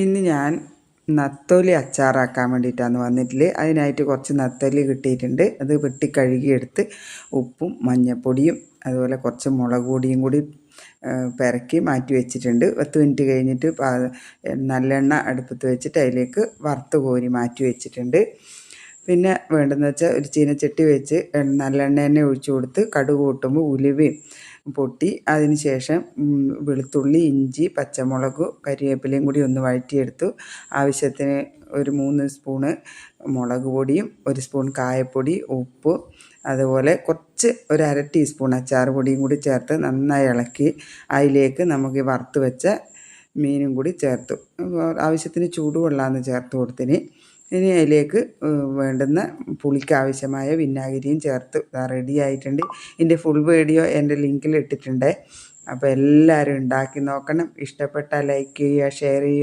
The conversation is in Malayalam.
ഇന്ന് ഞാൻ നത്തോലി അച്ചാറാക്കാൻ വേണ്ടിയിട്ടാണ് വന്നിട്ടില്ല അതിനായിട്ട് കുറച്ച് നത്തോലി കിട്ടിയിട്ടുണ്ട്. അത് വെട്ടി കഴുകിയെടുത്ത് ഉപ്പും മഞ്ഞൾപ്പൊടിയും അതുപോലെ കുറച്ച് മുളക് പൊടിയും കൂടി പെരക്കി മാറ്റി വെച്ചിട്ടുണ്ട്. പത്ത് മിനിറ്റ് കഴിഞ്ഞിട്ട് നല്ലെണ്ണ അടുപ്പത്ത് വെച്ചിട്ട് അതിലേക്ക് വറുത്ത് കോരി മാറ്റി വെച്ചിട്ടുണ്ട്. പിന്നെ വേണ്ടതെന്ന് വെച്ചാൽ ഒരു ചീനച്ചട്ടി വെച്ച് നല്ലെണ്ണ തന്നെ ഒഴിച്ചു കൊടുത്ത് കടുക് കൂട്ടുമ്പോൾ ഉലുവയും പൊട്ടി. അതിന് ശേഷം വെളുത്തുള്ളി ഇഞ്ചി പച്ചമുളക് കരിവേപ്പിലയും കൂടി ഒന്ന് വഴറ്റിയെടുത്തു. ആവശ്യത്തിന് ഒരു മൂന്ന് സ്പൂണ് മുളക് പൊടിയും ഒരു സ്പൂൺ കായപ്പൊടി ഉപ്പ് അതുപോലെ കുറച്ച് ഒരു അര ടീസ്പൂൺ അച്ചാർ പൊടിയും കൂടി ചേർത്ത് നന്നായി ഇളക്കി അതിലേക്ക് നമുക്ക് വറുത്ത് വെച്ച മീനും കൂടി ചേർത്തു. ആവശ്യത്തിന് ചൂടുവെള്ളമാണ് ചേർത്ത് കൊടുത്തിന് ഇനി അതിലേക്ക് വേണ്ടുന്ന പുളിക്കാവശ്യമായ വിനാഗിരിയും ചേർത്ത് റെഡി ആയിട്ടുണ്ട്. ഇതിന്റെ ഫുൾ വീഡിയോ എന്റെ ലിങ്കിൽ ഇട്ടിട്ടുണ്ട്. അപ്പോൾ എല്ലാവരും ഉണ്ടാക്കി നോക്കണം. ഇഷ്ടപ്പെട്ടാൽ ലൈക്ക് ചെയ്യുക ഷെയർ ചെയ്യുക.